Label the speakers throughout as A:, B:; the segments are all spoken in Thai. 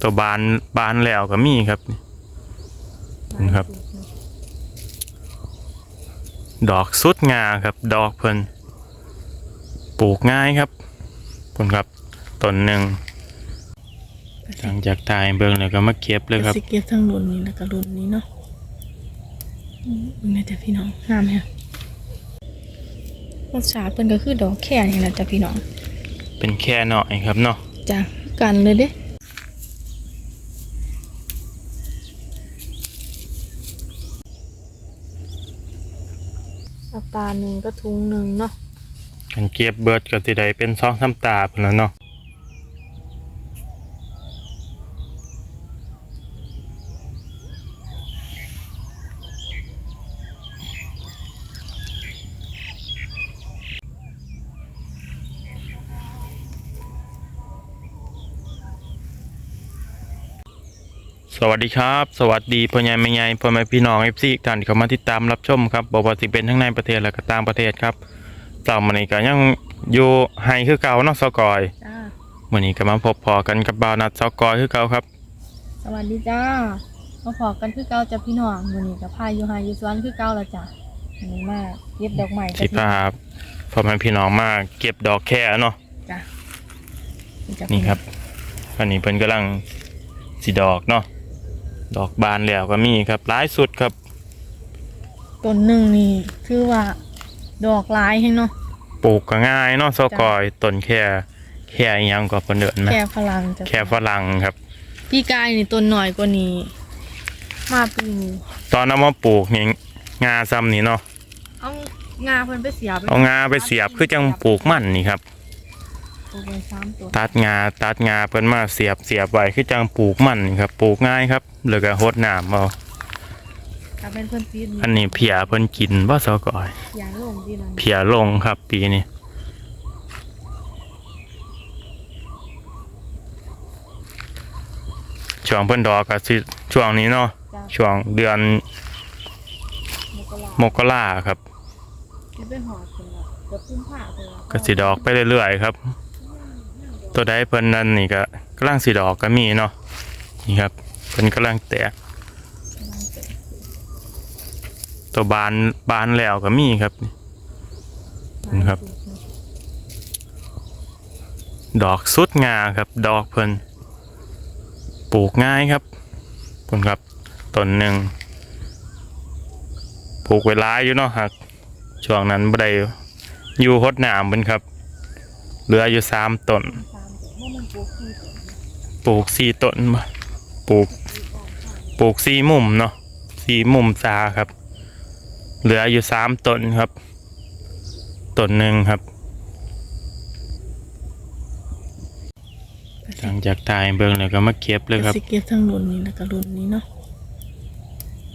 A: ตัวบานบานแล้วก็มีครับนี่ครับ ดอกสุดงาครับ ดอกเพิ่นปลูกง่ายครับคุณครับต้นหนึ่งหลังจากตายเบิ่งแล้วก็มาเก็บเลยครับ
B: สิเก็บทั้งรุ่นนี้แล้วก็รุ่นนี้เนาะอืมเบิ่งได้จ้ะพี่น้องงามแฮะรสชาติเพิ่นก็คือดอกแค่นี่แหละจ้ะพี่น้อง
A: เป็นแค่หน่อยครับเนาะ
B: จ้ะกันเลยเด้ ตาหนึ่งก็ทุงหนึ่งเนาะ
A: กันเก็บเบิดก็สิได้เป็นซองซ้ำตาพุ่นแล้วเนาะ วัสดีครับ สวัสดีพ่อใหญ่แม่ใหญ่พ่อแม่พี่น้อง FC ทุกท่านที่เข้ามาติดตามรับชมครับบอกว่าสิเป็นทั้งในประเทศและก็ต่างประเทศครับเจ้ามันนี้ก็ยังอยู่ไฮคือเก่าเนาะสกอย
B: จ้า
A: มื้อนี้ก็มาพบพอกันกับบ่าวนัดสกอยคือเก่าครับ
B: สวัสดีจ้ามาพอกันคือเก่าจ้ะพี่น้องมื้อนี้กับพาอยู่ไฮอยู่สวนคือเก่าแล้วจ้ะอันนี้มาเก็บดอกไม้จ้ะ
A: ที่
B: พี่
A: พาพ่อแม่พี่น้องมาเก็บดอกแค่เนาะ
B: จ้ะจ้ะ
A: นี่ครับอันนี้เพิ่นกำลังสิดอกเนาะ ดอกบานแล้วก็มีครับหลายสุดครับ
B: ต้นหนึ่งนี่คือว่า ดอกหลายแฮงเนาะ
A: ปลูกก็ง่ายเนาะสกอยต้นแค่แค่อิหยังก็เพิ่นเดินนะ
B: แค่พลังจ้ะ
A: แค่ฝรั่งครับ
B: พี่กายนี่ต้นหน่อยกว่านี้ มาปีนี้
A: ตอนเอามาปลูกนี่งาซ้ำนี่เนาะ
B: เอางาเพิ่นไปเสียบ
A: เอางาไปเสียบคือจังปลูกมันนี่ครับ
B: ปลูกไว้สามตัว
A: ตัดงาตัดงาเพิ่นมาเสียบเสียบไว้คือจังปลูกมันนี่ครับ ปลูกง่ายครับ แล้วก็รดน้ำเอา
B: ถ้าเป็นเพิ่นปีน
A: อันนี้เพียเพิ่นกินบ่ซอกอย
B: ยางลงดีนั่น
A: เพียลงครับ ปีนี้ช่วงเพิ่นดอกก็สิช่วงนี้เนาะ
B: จ้ะ
A: ช่วงเดือน
B: มกรา
A: มกราครับ
B: ที่ไปหอดเพิ่นละเกือบพุ่มผ้าเพิ่นละ
A: ก็สิดอกไปเรื่อยๆครับ ตัวใดเพิ่นนั่นนี่ก็กำลังสิดอกก็มีเนาะนี่ครับ เพิ่นกำลังแตก ตัวบานบานแล้วก็มีครับนี่ครับ ดอกสุดงาครับ ดอกเพิ่นปลูกง่ายครับเพิ่นครับต้นหนึ่งปลูกไว้หลายอยู่เนาะครับช่วงนั้นบ่ได้อยู่ฮดหน้ำเพิ่นครับ เหลืออยู่สามต้น
B: ปลูกที่ตัว
A: ปลูกสี่ต้นบ่ ปลูก ปลูกสี่มุมเนาะสี่มุมซาครับ เหลืออยู่สามต้นครับต้นหนึ่งครับหลังจากตายเบิ่งแล้วก็มาเก็บเลยครับ
B: สิเก็บทั้งรุ่นนี้แล้วก็รุ่นนี้เนาะ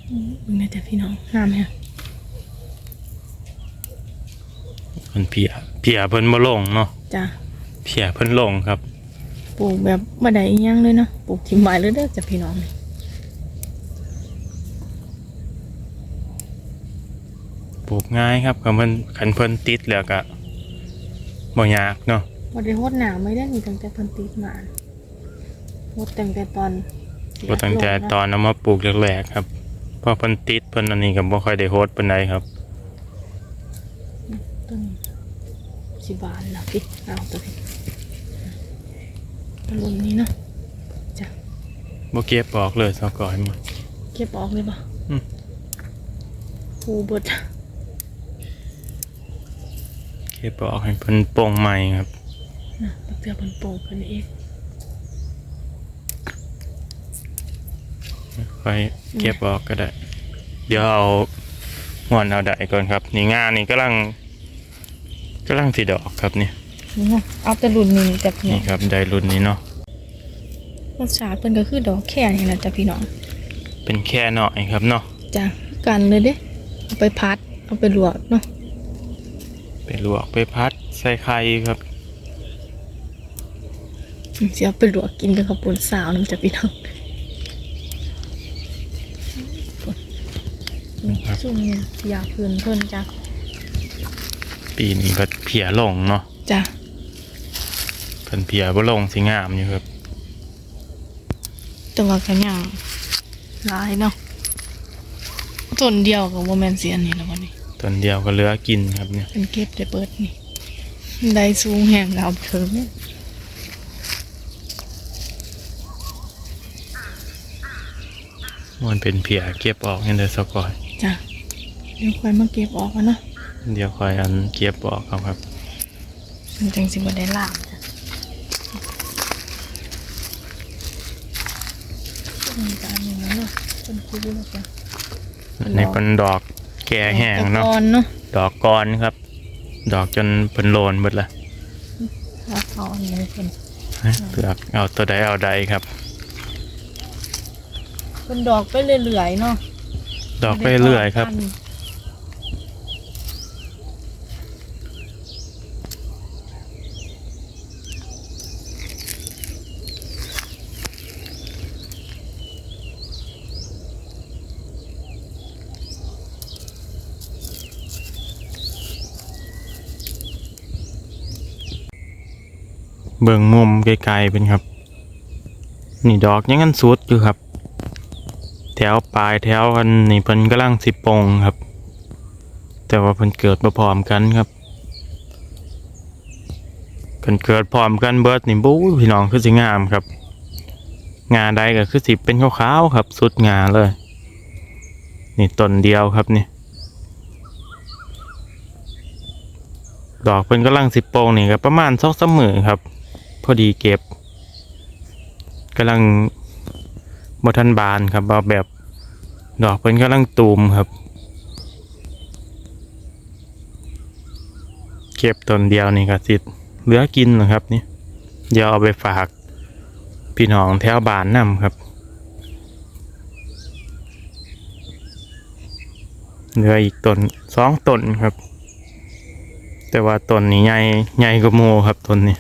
B: อืมเบิ่งได้จ้ะพี่น้องงามแฮะ
A: มันเพียเพียเพิ่นบ่ลงเนาะ
B: จ้ะ
A: เพียเพิ่นลงครับ
B: ปลูกแบบบ่ได้อีหยังเลยเนาะปลูกทิ้งไว้เลยเด้อจ้ะพี่น้องนี่
A: ปลูกง่ายครับคันเพิ่นคันเพิ่นติดแล้วก็บ่ยากเนาะ
B: บ่ได้ฮดน้ำไม่ได้มีตั้งแต่เพิ่นติดมาฮดตั้งแต่ตอน
A: บ่ตั้งแต่ตอนเอามาปลูกแรกๆครับเพราะเพิ่นติดเพิ่นอันนี้ก็บ่ค่อยได้โฮดปานใดครับ
B: ต้นสิบานแล้วพี่เอาตัวพี่ ตะลุมนี้เนาะจ้ะ
A: บ่เก็บออกเลยซะก่อนมา
B: เก็บออกเลยป่ะ
A: อืม
B: ผูบด
A: เก็บออกให้เพิ่นโป่งใหม่ครับ
B: นะตักเตือมันโป่งกันเอง
A: ค่อยเก็บออกก็ได้ เดี๋ยวเอาหวนเอาได้ก่อนครับ นี่งานนี่กำลังกำลังสิดอกครับนี่
B: นี่เนาะเอาแต่รุ่นนี้จ้ะพี่น้
A: นี่
B: อง
A: ครับได้รุ่นนี้เนาะ
B: รสชาติเป็นก็คือดอกแค่นี่แหละจ้ะพี่น้อง
A: เป็นแค่หน่อยครับเนาะ
B: จ้ะกันเลยเด้เอาไปพัดเอาไปลวกเนาะ
A: ไปลวกไปพัดใส่ไข่ครับ
B: อืมสิเอาไปลวกกินกับข้าวปุ้นสาวนึงจ้ะพี่น้อง
A: ครับ
B: ช่วงนี้อยากพื้นเพิ่นจ้ะ
A: ปีนี้ก็เพียลงเนาะ
B: จ้ะ
A: เพิ่นเพียบ่ลงสิงามอยู่ครับ
B: แต่ว่ากันยังหลายเนาะต้นเดียวกับโมแมนเสียนนี่แล้ววันนี้
A: ต้นเดียวก็เหลือกินครับเนี่ย
B: เป็นเก็บได้เปิดนี่ได้สูงแห่งดาวเทิมเนี่ย
A: มันเป็นเพียเก็บออกให้ได้สักก่อน
B: จ้ะเดี๋ยวค่อยมาเก็บออกกันเนาะ
A: เดี๋ยวคอยอันเก็บออกครับครับ
B: มันจังสิบ่ได้ล่างจ้ะต้ นจานอย่างนั้นเนาะต้นคูแล้วจ้ะ
A: อันนี้เป็นดอกแก่แห้งเนาะ
B: ตะกอนเนาะ
A: ดอกกอนครับ ดอกจนเป็นโลนหมดละ
B: ถ้าเขาอันนี้เป็น
A: เลือกเอาตัวใดเอาใดครับ
B: เป็นดอกไปเรื่อยๆเนาะ
A: ดอกไปเรื่อยครับ เบิ่งมุมไกลๆเป็นครับ นี่ดอกยังงั้นสุดอยู่ครับ แถวปลายแถวอันนี่เพิ่นกำลังสิปงครับ แต่ว่าเพิ่นเกิดมาพร้อมกันครับเพิ่นเกิดพร้อมกันเบิดนี่บู๊พี่น้องคือสิงามครับ งาใดก็คือสิเป็นขาวๆครับ สุดงาเลย นี่ต้นเดียวครับนี่ดอกเพิ่นกำลังสิโปงนี่ก็ประมาณสองสามมือครับ พอดีเก็บกำลังบทันบานครับแบบดอกเพิ่นกำลังตูมครับ เก็บต้นเดียวนี่ก็สิเหลือกินนะครับนี่เดี๋ยวเอาไปฝากพี่น้องแถวบ้านนำครับ เหลืออีกต้นสองต้นครับ แต่ว่าต้นนี้ใหญ่ใหญ่กว่าโมครับต้นนี้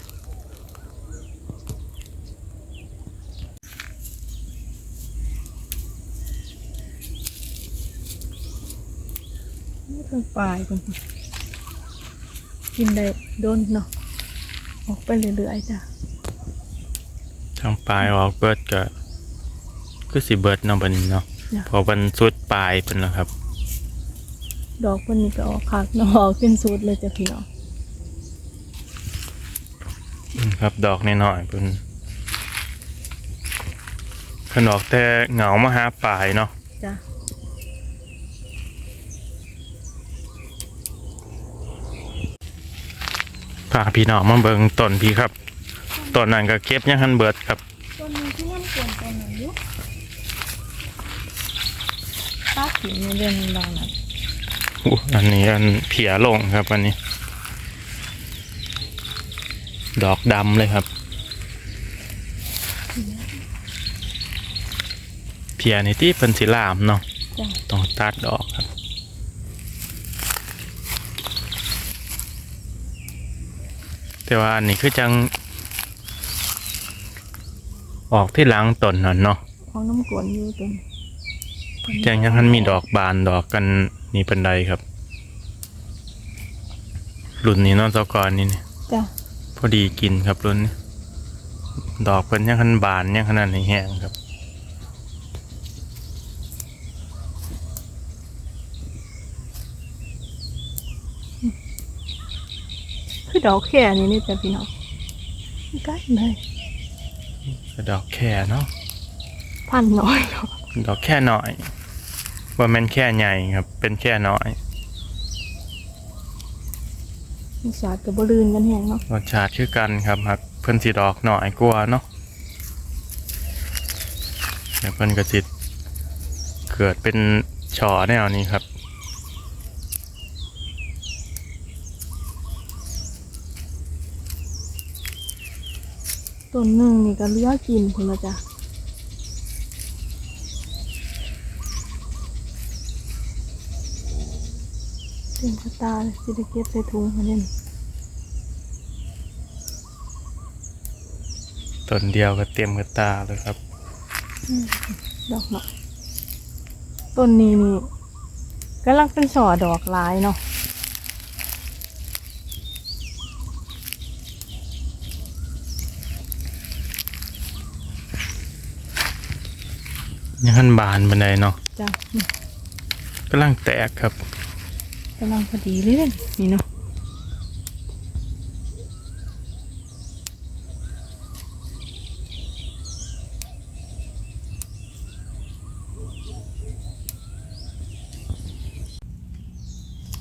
B: ทางปลายคนกินได้โดนเนาะออกไปเรื่อยๆจ้ะ
A: ทางปลายออกเบิดก็คือสิเบิดเนาะบัดนี้เนาะ
B: จ้ะ
A: เพอมันสุดปลายเป็นแล้วครับ
B: ดอกคนนี้ก็ออกคักเนาะออกเป็นสูตรเลยจ้ะพี่น้อง
A: อืมครับดอกน้อยๆเป็นขนออกแต่เหงามาหาปลายเนาะ
B: จ้ะ
A: พาพี่น้องมาเบิ่งต้นพี่ครับต้นนั้นก็เก็บยังหันเบิดครับ
B: ต้นนี้ที่มันเปลี่ยนต้นไหนอยู่ตาสีเรียนบางนั้น
A: อู้อันนี้อันเพียลงครับอันนี้ ดอกดำเลยครับ เพียในที่เป็นสีลามเนาะ
B: จ้ะ
A: ต้องตัดออกครับ แต่ว่าอันนี้คือจัง ออกที่หล้างต้นนั่นเนาะ
B: ของน้ำกวนอยู่ต้น
A: จังยังมันมีดอกบานดอกกันนี่เป็นใดครับ รุ่นนี้เนอนเจ้ากรนี่นี่
B: จ้ะ
A: พอดีกินครับรุ่นนี้ดอกเป็นยังคันบานยังขนาดนี้แห้งครับ
B: คือดอกแค่นี้นี่จ้ะพี่น้องใกล้เลย
A: ดอกแค่เนาะ
B: พันน้อยเนาะ
A: ดอกแค่น้อยว่าแมันแค่ใหญ่ครับ เป็นแค่น้อย
B: มีสาดกับบลืนกันแหงเนาะ
A: รสชาติคือกันครับหักเพิ่นสีดอกหน่อยกลัวาเนาะเดี๋ยวเพิ่นก็สิเกิดเป็นช่อแนวนี้ครับ
B: ต้นหนึ่งนี่ก็เหลือกินคนละจ้ะเต็มกระตาเลยสิได้เก็บใส่ถุงมาเล่น
A: ต้นเดียวก็เต็มกระตาเลยครับ
B: ดอกเนาะต้นนี้นี่กำลังเป็นช่อดอกหลายเนาะ
A: ยังหันบานบันไดเนาะ
B: จ้ะนี่
A: กำลังแตกครับ
B: กำลังพอดีเลยเด้อนี่เนาะ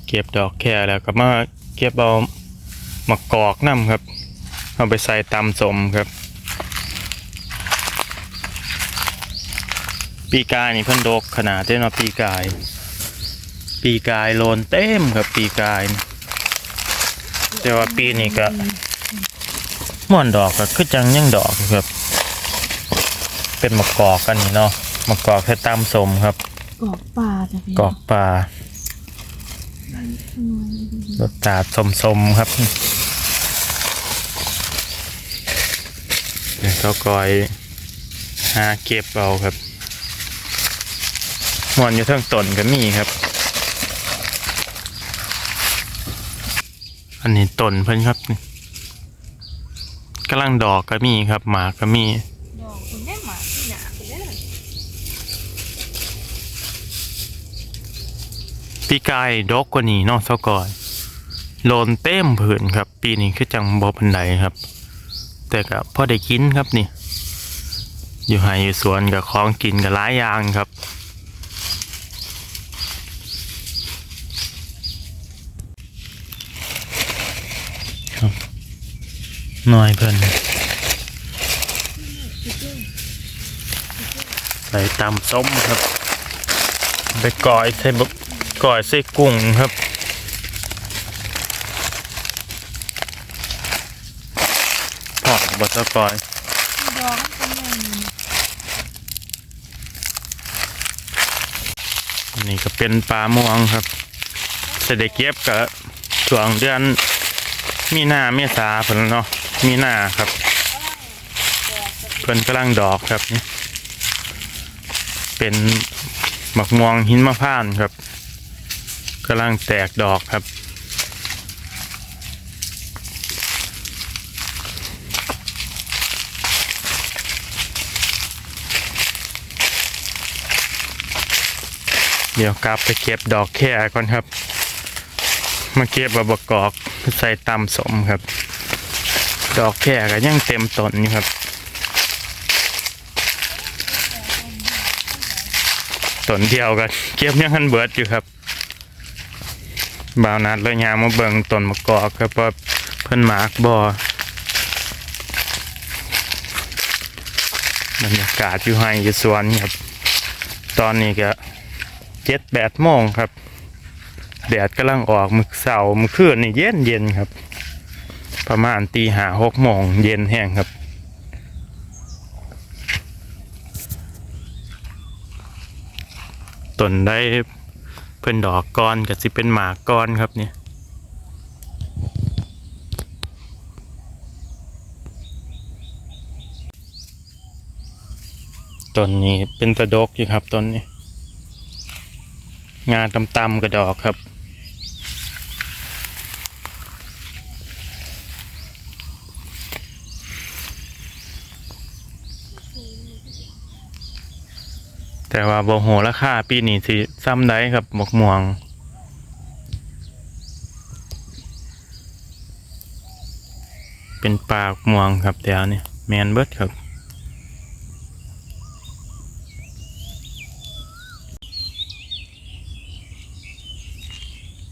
A: เก็บดอกแค่แล้วก็มาเก็บเอามากอกน้ำครับ เอาไปใส่ตำสมครับ ปีกายนี่เพิ่นดกขนาดเด้เนาะปีกาย ปีกายโลนเต็มครับปีกายนี่แต่ว่าปีนี้ก็ม่วนดอกก็คือจังยังดอกอยู่ครับ เป็นมะกอกกันนี่เนาะมะกอกแค่ตำสมครับ
B: กอกปลาจ้ะพี่
A: กอกปลารสชาติสมๆครับเดี๋ยวเขากอยหาเก็บเอาครับห มอนอยู่ทั้งต้นก็มีครับ อันนี้ต้นเพิ่นครับนี่กำลังดอกก็มีครับ หมากก็มี
B: ดอกคุณได้หมาที่หนาไปได้
A: ปีกายดอกกว่านี้นอกเสากอยโลนเต็มผืนครับ ปีนี้คือจังบอพันไดครับ แต่ก็พอได้กินครับนี่ อยู่ไห้อยู่สวนกับของกินกับหลายอย่างครับ หน่อยเพิ่นใส่ตำส้มครับ ไปก่อยใส่บก่อยใส่กุ้งครับพอบะตะก่อย
B: ดอกมันเป็นยังไง
A: อันนี้ก็เป็นปลาม่วงครับเสด็จเก็บกับช่วงเดือนมีนาเมษาเพิ่นเนาะ มีหน้าครับ เพิ่นกำลังดอกครับนี่เป็นหมักมวงหินมะพร้านครับกำลังแตกดอกครับเดี๋ยวกลับไปเก็บดอกแค่ก่อนครับ มาเก็บบะบกอกใส่ตำสมครับ ดอกแค่ก็ยังเต็มต้นอยู่ครับต้นเดียวกันเก็บยังหันเบิดอยู่ครับบ่าวนัดเลยยามมาเบิ่งต้นมะกอกครับว่าเพิ่นหมากบ่บรรยากาศอยู่ให้อยู่สวนครับ ตอนนี้ก็เจ็ดแปดโมงครับ แดดกำลังออกมึกเสาร์มึกคืนนี่เย็นเย็นครับ ประมาณตีหาหกโมงเย็นแห้งครับ ต้นได้เพิ่นดอกก้อนก็สิเป็นหมากก้อนครับเนี่ยต้นนี้เป็นตะดกอยู่ครับต้นนี้ งานตำๆกระดอกครับ แต่ว่าบ่โหราคาปีนี้สิซ้ำได้ครับหมกม่วงเป็นปากม่วงครับเดี๋ยวนี้แมนเบิดครับ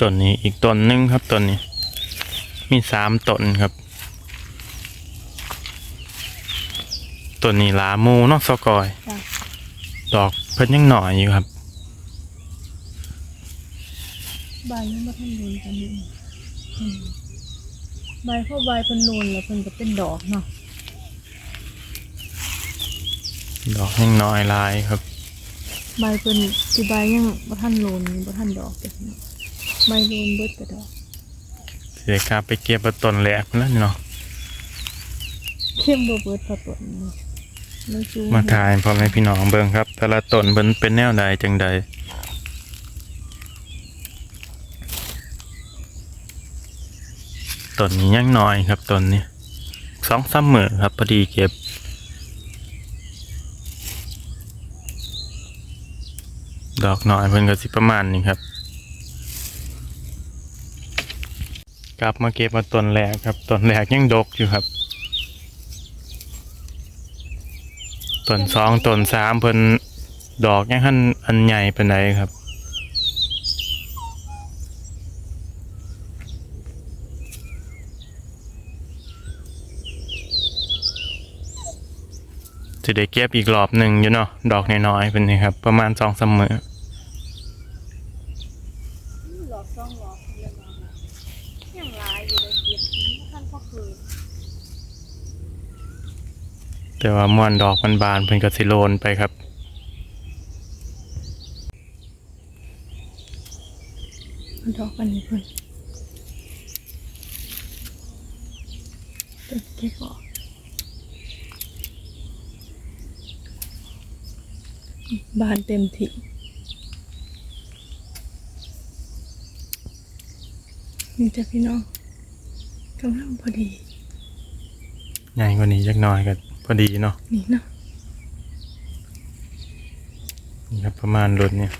A: ต้นนี้อีกต้นหนึงครับต้นนี้ มีสามต้นครับต้นนี้ลาหมูเนาะสกอย ดอกเพิ่นยังหน่อยอยู่ครับ
B: ใบมันบ่ทันโดนกันอยู่อืมใบพอใบเพิ่นโลนแล้วเพิ่นก็เป็นดอกเนาะ
A: ดอกยังน้อยหลายครับ
B: ใบเพิ่นสิใบยังบ่ทันโลนบ่ทันดอกจ้ะพี่น้องใบโลนเบิดก็ดอก
A: เสียครับไปเก็บเอาต้นแรกแล้วเนาะ
B: เข้มบ่เบิดพอต้นเนาะแล้วจู
A: มาถ่ายพ่อแม่พี่น้องเบิ่งครับ แต่ละต้นเพิ่นเป็นแนวใดจังใดต้นนี้ยังน้อยครับต้นนี้สองสามมือครับพอดีเก็บดอกน้อยเพิ่นก็สิประมาณนี้ครับ กลับมาเก็บมาต้นแรกครับต้นแรกยังดกอยู่ครับ ต้นสองต้นสามเพิ่นดอกยังหันอันใหญ่เป็นไหนครับจะได้เก็บอีกรอบหนึ่งอยู่เนาะดอกน้อยๆเป็นไงครับ ประมาณสองสามมือ
B: หลอกซ่องหลอกเรียบร้อยยังลายอยู่เลยเก็บท่านพ่อคืน
A: แต่ว่ามวนดอกมันบานเพิ่นก็สิโลนไปครับ
B: ดอกอันนี้เพิ่นต้นเก็บออกบานเต็มที่นี่จ้ะพี่น้องกำลังพอดี
A: ใหญ่กว่านี้จักหน่อยก็ พอดีเนาะ
B: นี่เนาะ
A: นี่ครับประมาณหลุนเนี่ย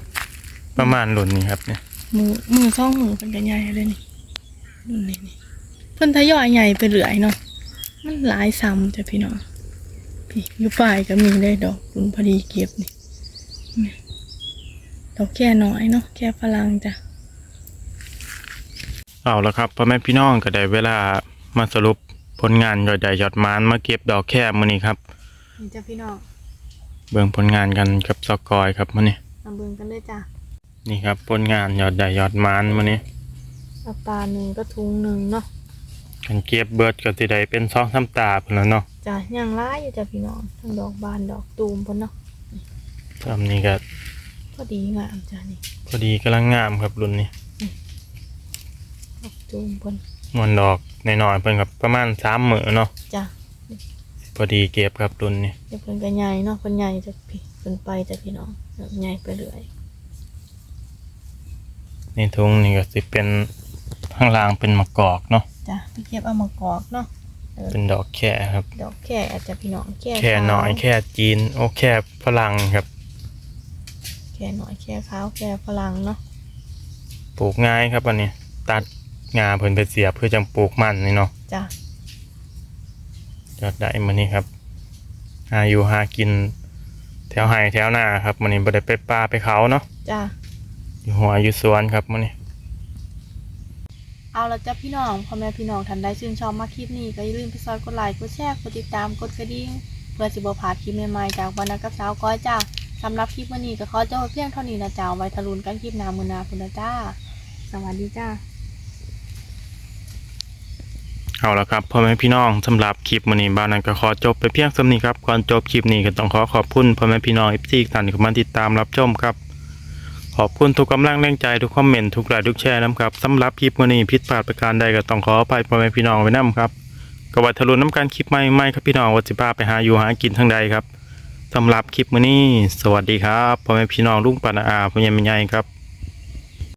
A: ประมาณหลุนนี่ครับเนี่ย
B: มือมือซ่องมือเป็นกันใหญ่เลยนี่ดูนี่นี่เพิ่นทยอยใหญ่ไปเรื่อยเนาะมันหลายซ้ำจ้ะพี่น้องพี่อยู่ฝ่ายก็มีได้ดอกคุณพอดีเก็บนี่นี่ดอกแค่น้อยเนาะแค่พลังจ้ะ
A: เอาละครับพ่อแม่พี่น้องก็ได้เวลามาสรุป ผลงานยอดใหญ่ยอดมานมาเก็บดอกแค่มื้อนี้ครับ
B: นี่จ้ะพี่น้อง
A: เบิ่งผลงานกันกับซอกกอยครับมื้อนี้
B: มาเบิ่งกันเลยจ้ะ
A: นี่ครับผลงานยอดใหญ่ยอดมานมื้อนี้
B: เอาปลาหนึ่งก็ทุงหนึ่งเนาะ
A: กันเก็บเบิดก็สิได้เป็น2 3ตาพุ่นแล้วเนาะ
B: จ้ะย่างร้ายอยู่จ้ะพี่น้องทั้งดอกบานดอกตูมเพิ่นเนาะ
A: ทำนี้ก็
B: พอดีงามจ้ะนี่
A: พอดีกำลังงามครับรุ่นนี้
B: ดอกตูมเพิ่น
A: มวนดอกน้อยๆเพิ่นกับประมาณ3มื้อเนาะ
B: จ้ะ
A: พอดีเก็บครับรุ่นนี้
B: เดี๋ยวเพิ่นก็ใหญ่เนาะเพิ่นใหญ่จ้ะพี่เพิ่นไปจ้ะพี่น้องใหญ่ไปเรื่อย
A: ในถุงนี่ก็สิเป็นข้างล่างเป็นมะกอกเนาะ
B: จ้ะไปเก็บเอามากอกเนาะ
A: เป็นดอกแค่ครับ
B: ดอกแค่อาจจะพี่น้องแค่
A: แค่น้อย
B: ขาว
A: แค่จีน โอ้แค่ฝรั่งครับ
B: แค่น้อยแค่ขาวแค่พลังเนาะ
A: ปลูกง่ายครับอันนี้ ตัด งาเพิ่นไปเสียบเพื่อจังปลูกมันนี่เนาะ
B: จ้ะ
A: ยอดได้มานี่ครับหาอยู่หากิน แถวไห่แถวหน้าครับมันนี้บ่ได้ไปป่าไปเขาเนาะ
B: จ้ะ
A: อยู่หัวอยู่สวนครับมันนี้
B: เอาละจ้ะพี่น้องพ่อแม่พี่น้องท่านใดชื่นชอบมาคลิปนี้ก็อย่าลืมไปซอยกดไลค์กดแชร์กดติดตามกดกระดิ่งเพื่อสิบ่พลาดคลิปใหม่ๆจากบรรณากับสาวก้อยจ้าสำหรับคลิปวันนี้ก็ขอจบเพียงเท่านี้นะจ้าไว้ทะลุนกันคลิปหน้ามื้อหน้าพุ่นนะจ้า สวัสดีจ้า
A: เอาละครับพ่อแม่พี่น้องสำหรับคลิปมื้อนี้บ้านนั้นก็ขอจบไปเพียงส่านี้ครับก่อนจบคลิปนี้ก็ต้องขอขอบคุณพ่อแม่พี่น้อง FC ทุกท่านที่มาติดตามรับชมครับ ขอบคุณทุกกำลังแรงใจทุกคอมเมนต์ทุกไลค์ทุกแชร์นะครับสำหรับคลิปมื้อนี้ผิดพลาดประการใดก็ต้องขออภัยพ่อแม่พี่น้องไว้นํครับก็ไว้ทะลุน้ำการคลิปใหม่ๆครับพี่น้องว่าสิพาไปหาอยู่หากินทางใดครับสำหรับคลิปมื้อนี้ สวัสดีครับพ่อแม่พี่น้องลุงปานาอาพ่อแม่ใหญ่ครับ